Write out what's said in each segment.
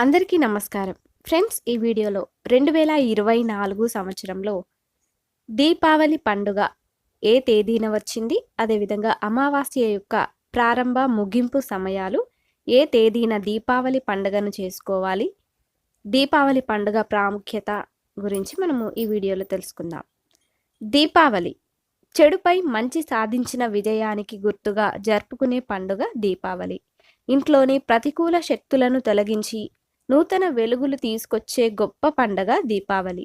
అందరికీ నమస్కారం. ఫ్రెండ్స్ ఈ వీడియోలో రెండు వేల ఇరవై నాలుగు సంవత్సరంలో దీపావళి పండుగ ఏ తేదీన వచ్చింది? అదేవిధంగా అమావాస్య యొక్క ప్రారంభ ముగింపు సమయాలు ఏ తేదీన దీపావళి పండుగను చేసుకోవాలి? దీపావళి పండుగ ప్రాముఖ్యత గురించి మనము ఈ వీడియోలో తెలుసుకుందాం. దీపావళి చెడుపై మంచి సాధించిన విజయానికి గుర్తుగా జరుపుకునే పండుగ దీపావళి. ఇంట్లోని ప్రతికూల శక్తులను తొలగించి నూతన వెలుగులు తీసుకొచ్చే గొప్ప పండగ దీపావళి.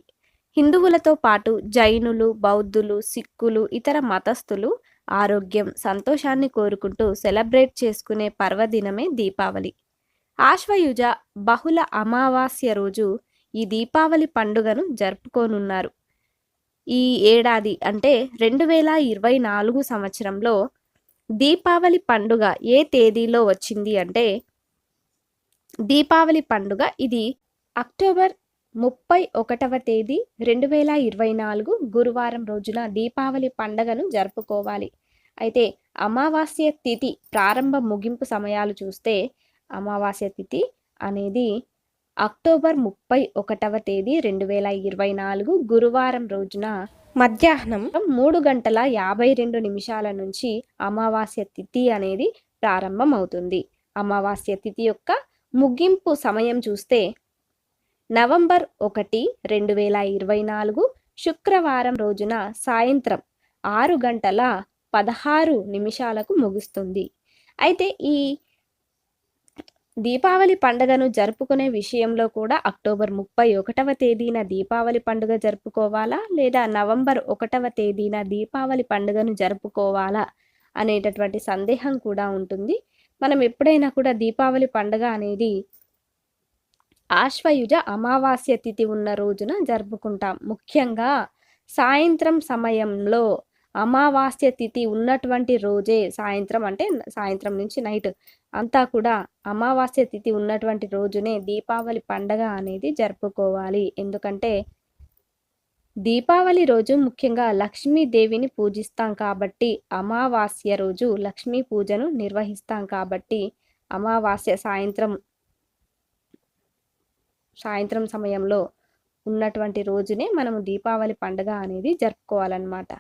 హిందువులతో పాటు జైనులు బౌద్ధులు సిక్కులు ఇతర మతస్థులు ఆరోగ్యం సంతోషాన్ని కోరుకుంటూ సెలబ్రేట్ చేసుకునే పర్వదినమే దీపావళి. ఆశ్వయుజ బహుళ అమావాస్య రోజు ఈ దీపావళి పండుగను జరుపుకోనున్నారు. ఈ ఏడాది అంటే రెండు వేల ఇరవై నాలుగు సంవత్సరంలో దీపావళి పండుగ ఏ తేదీలో వచ్చింది అంటే దీపావళి పండుగ. ఇది అక్టోబర్ ముప్పై ఒకటవ తేదీ రెండు వేల ఇరవై నాలుగు గురువారం రోజున దీపావళి పండగను జరుపుకోవాలి. అయితే అమావాస్య తిథి ప్రారంభ ముగింపు సమయాలు చూస్తే అమావాస్య తిథి అనేది అక్టోబర్ ముప్పై ఒకటవ తేదీ రెండు వేల ఇరవై నాలుగు గురువారం రోజున మధ్యాహ్నం మూడు గంటల యాభై రెండు నిమిషాల నుంచి అమావాస్య తిథి అనేది ప్రారంభమవుతుంది. అమావాస్య తిథి యొక్క ముగింపు సమయం చూస్తే నవంబర్ ఒకటి రెండు వేల ఇరవై నాలుగు శుక్రవారం రోజున సాయంత్రం ఆరు గంటల పదహారు నిమిషాలకు ముగుస్తుంది. అయితే ఈ దీపావళి పండుగను జరుపుకునే విషయంలో కూడా అక్టోబర్ ముప్పై ఒకటవ తేదీన దీపావళి పండుగ జరుపుకోవాలా? లేదా నవంబర్ ఒకటవ తేదీన దీపావళి పండుగను జరుపుకోవాలా? అనేటటువంటి సందేహం కూడా ఉంటుంది. మనం ఎప్పుడైనా కూడా దీపావళి పండుగ అనేది ఆశ్వయుజ అమావాస్య తిథి ఉన్న రోజున జరుపుకుంటాం. ముఖ్యంగా సాయంత్రం సమయంలో అమావాస్య తిథి ఉన్నటువంటి రోజే సాయంత్రం అంటే సాయంత్రం నుంచి నైట్ అంతా కూడా అమావాస్య తిథి ఉన్నటువంటి రోజునే దీపావళి పండగ అనేది జరుపుకోవాలి. ఎందుకంటే దీపావళి రోజు ముఖ్యంగా లక్ష్మీదేవిని పూజిస్తాం కాబట్టి అమావాస్య రోజు లక్ష్మీ పూజను నిర్వహిస్తాం కాబట్టి అమావాస్య సాయంత్రం సాయంత్రం సమయంలో ఉన్నటువంటి రోజునే మనము దీపావళి పండుగ అనేది జరుపుకోవాలన్నమాట.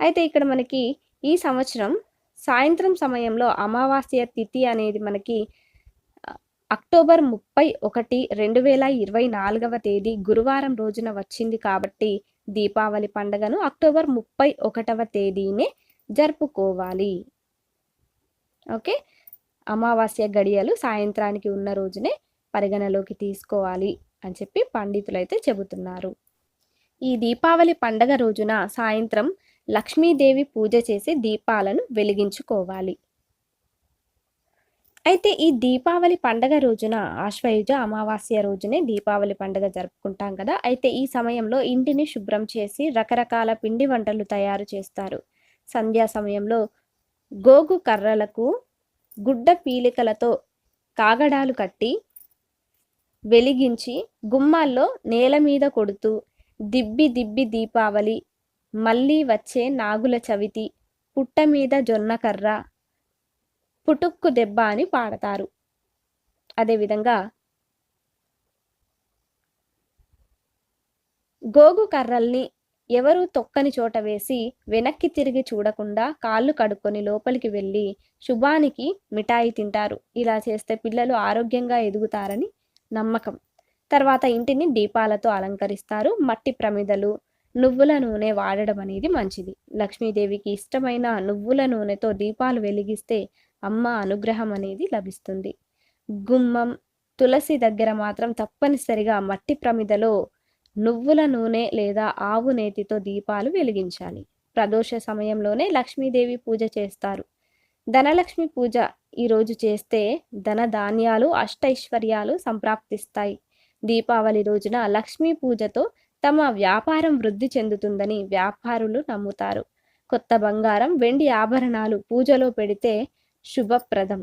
అయితే ఇక్కడ మనకి ఈ సంవత్సరం సాయంత్రం సమయంలో అమావాస్య తిథి అనేది మనకి అక్టోబర్ ముప్పై ఒకటి రెండు వేల ఇరవై నాలుగవ తేదీ గురువారం రోజున వచ్చింది కాబట్టి దీపావళి పండుగను అక్టోబర్ ముప్పై ఒకటవ తేదీనే జరుపుకోవాలి. ఓకే? అమావాస్య గడియలు సాయంత్రానికి ఉన్న రోజునే పరిగణలోకి తీసుకోవాలి అని చెప్పి పండితులు అయితే చెబుతున్నారు. ఈ దీపావళి పండగ రోజున సాయంత్రం లక్ష్మీదేవి పూజ చేసి దీపాలను వెలిగించుకోవాలి. అయితే ఈ దీపావళి పండగ రోజున ఆశ్వయుజ అమావాస్య రోజునే దీపావళి పండగ జరుపుకుంటాం కదా. అయితే ఈ సమయంలో ఇంటిని శుభ్రం చేసి రకరకాల పిండి వంటలు తయారు చేస్తారు. సంధ్యా సమయంలో గోగు కర్రలకు గుడ్డ పీలికలతో కాగడాలు కట్టి వెలిగించి గుమ్మాల్లో నేల మీద కొడుతూ దిబ్బి దిబ్బి దీపావళి మళ్ళీ వచ్చే నాగుల చవితి పుట్ట మీద జొన్న కర్ర పుటుక్కు దెబ్బ అని పాడతారు. అదేవిధంగా గోగు కర్రల్ని ఎవరు తొక్కని చోట వేసి వెనక్కి తిరిగి చూడకుండా కాళ్ళు కడుక్కొని లోపలికి వెళ్ళి శుభానికి మిఠాయి తింటారు. ఇలా చేస్తే పిల్లలు ఆరోగ్యంగా ఎదుగుతారని నమ్మకం. తర్వాత ఇంటిని దీపాలతో అలంకరిస్తారు. మట్టి ప్రమిదలు నువ్వుల నూనె వాడడం అనేది మంచిది. లక్ష్మీదేవికి ఇష్టమైన నువ్వుల నూనెతో దీపాలు వెలిగిస్తే అమ్మ అనుగ్రహం అనేది లభిస్తుంది. గుమ్మం తులసి దగ్గర మాత్రం తప్పనిసరిగా మట్టి ప్రమిదలో నువ్వుల నూనె లేదా ఆవు నేతితో దీపాలు వెలిగించాలి. ప్రదోష సమయంలోనే లక్ష్మీదేవి పూజ చేస్తారు. ధనలక్ష్మి పూజ ఈరోజు చేస్తే ధన ధాన్యాలు అష్టైశ్వర్యాలు సంప్రాప్తిస్తాయి. దీపావళి రోజున లక్ష్మీ పూజతో తమ వ్యాపారం వృద్ధి చెందుతుందని వ్యాపారులు నమ్ముతారు. కొత్త బంగారం వెండి ఆభరణాలు పూజలో పెడితే శుభప్రదం